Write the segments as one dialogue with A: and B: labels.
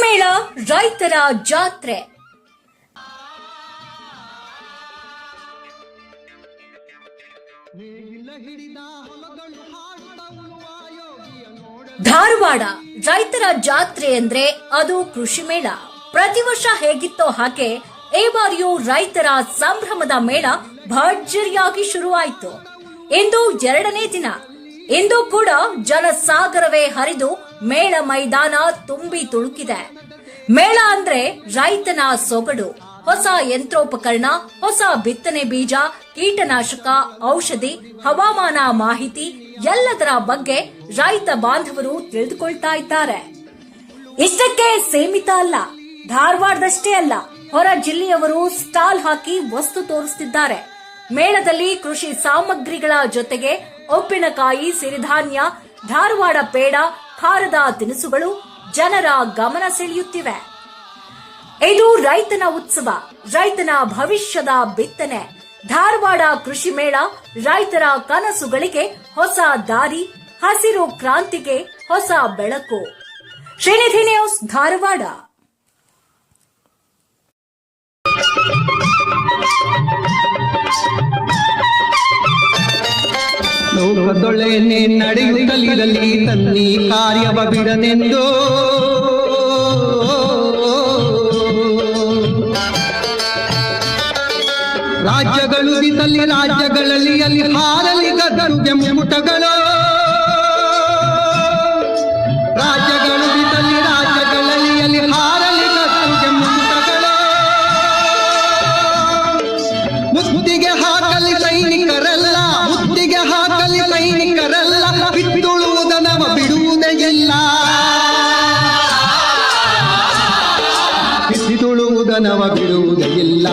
A: ಮೇಳ ರೈತರ ಜಾತ್ರೆ. ಧಾರವಾಡ, ರೈತರ ಜಾತ್ರೆ ಅಂದ್ರೆ ಅದು ಕೃಷಿ ಮೇಳ ಪ್ರತಿ ವರ್ಷ ಹೇಗಿತ್ತೋ ಹಾಗೆ ಈ ಬಾರಿಯೂ ರೈತರ ಸಂಭ್ರಮದ ಮೇಳ ಭರ್ಜರಿಯಾಗಿ ಶುರುವಾಯಿತು. ಇಂದು ಎರಡನೇ ದಿನ. ಇಂದು ಕೂಡ ಜನಸಾಗರವೇ ಹರಿದು ಮೇಳ ಮೈದಾನ ತುಂಬಿ ತುಳುಕಿದೆ. ಮೇಳ ಅಂದ್ರೆ ರೈತನ ಸೊಗಡು, ಹೊಸ ಯಂತ್ರೋಪಕರಣ, ಹೊಸ ಬಿತ್ತನೆ ಬೀಜ, ಕೀಟನಾಶಕ, ಔಷಧಿ, ಹವಾಮಾನ ಮಾಹಿತಿ ಎಲ್ಲದರ ಬಗ್ಗೆ ರೈತ ಬಾಂಧವರು ತಿಳಿದುಕೊಳ್ತಾ ಇದ್ದಾರೆ. ಇಷ್ಟಕ್ಕೆ ಸೀಮಿತ ಅಲ್ಲ, ಧಾರವಾಡದಷ್ಟೇ ಅಲ್ಲ, ಹೊರ ಜಿಲ್ಲೆಯವರು ಸ್ಟಾಲ್ ಹಾಕಿ ವಸ್ತು ತೋರಿಸುತ್ತಿದ್ದಾರೆ ಮೇಳದಲ್ಲಿ ಕೃಷಿ ಸಾಮಗ್ರಿಗಳ ಜೊತೆಗೆ ಉಪ್ಪಿನಕಾಯಿ, ಸಿರಿಧಾನ್ಯ, ಧಾರವಾಡ ಪೇಡ ಖಾರದ ತಿನಿಸುಗಳು ಜನರ ಗಮನ ಸೆಳೆಯುತ್ತಿವೆ. ಇದು ರೈತನ ಉತ್ಸವ, ರೈತನ ಭವಿಷ್ಯದ ಬಿತ್ತನೆ. ಧಾರವಾಡ ಕೃಷಿ ಮೇಳ, ರೈತರ ಕನಸುಗಳಿಗೆ ಹೊಸ ದಾರಿ, ಹಸಿರು ಕ್ರಾಂತಿಗೆ ಹೊಸ ಬೆಳಕು. ಶ್ರೀನಿಧಿ ನ್ಯೂಸ್ ಧಾರವಾಡ.
B: ಲೋಕದೊಳೆನೆ ನಡೆಯುತ್ತಲಿರಲಿ ತನ್ನಿ ಕಾರ್ಯವ ಬಿಡನೆಂದು. ರಾಜ್ಯಗಳು ರಾಜ್ಯಗಳಲ್ಲಿ ಅಲ್ಲಿ ಹಾರಲಿ ಗದರು ಮುಟಗಳು ಸೈನಿಕರಲ್ಲ ಬಿತ್ತುಳುವುದನವ ಬಿಡುವುದೇ ಇಲ್ಲ ನಮ ಬಿಡುವುದೇ ಇಲ್ಲ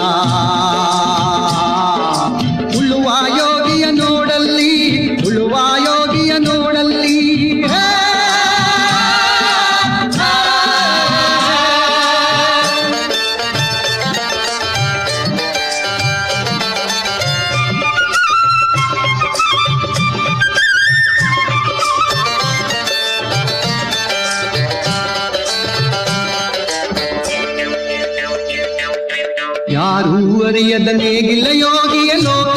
B: ಯಾರೂ ಅರಿಯದ ನೇಗಿಲ್ಲ ಯೋಗಿಯ ಲೋಕ